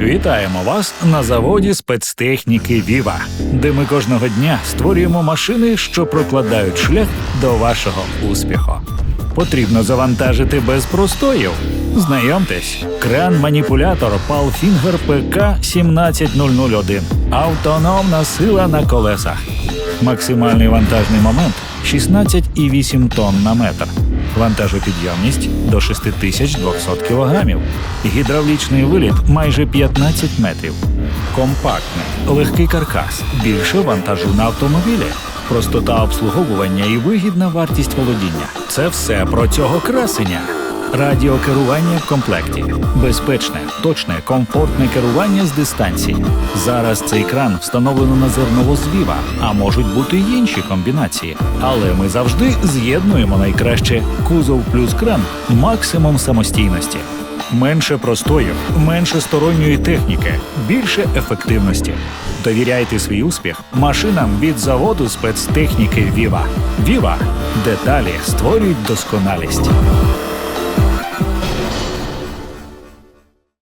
Вітаємо вас на заводі спецтехніки Віва, де ми кожного дня створюємо машини, що прокладають шлях до вашого успіху. Потрібно завантажити без простоїв. Знайомтесь, кран-маніпулятор Palfinger PK 17001. Автономна сила на колесах. Максимальний вантажний момент 16,8 тонн на метр. Вантажопідйомність до 6200 кг. Гідравлічний виліт майже 15 метрів. Компактний, легкий каркас, більше вантажу на автомобілі. Простота обслуговування і вигідна вартість володіння. Це все про цього красення. Радіокерування в комплекті. Безпечне, точне, комфортне керування з дистанції. Зараз цей кран встановлено на зерново звіва, а можуть бути й інші комбінації. Але ми завжди з'єднуємо найкраще кузов плюс кран максимум самостійності. Менше простою, менше сторонньої техніки, більше ефективності. Довіряйте свій успіх машинам від заводу спецтехніки Віва. Віва деталі створюють досконалість.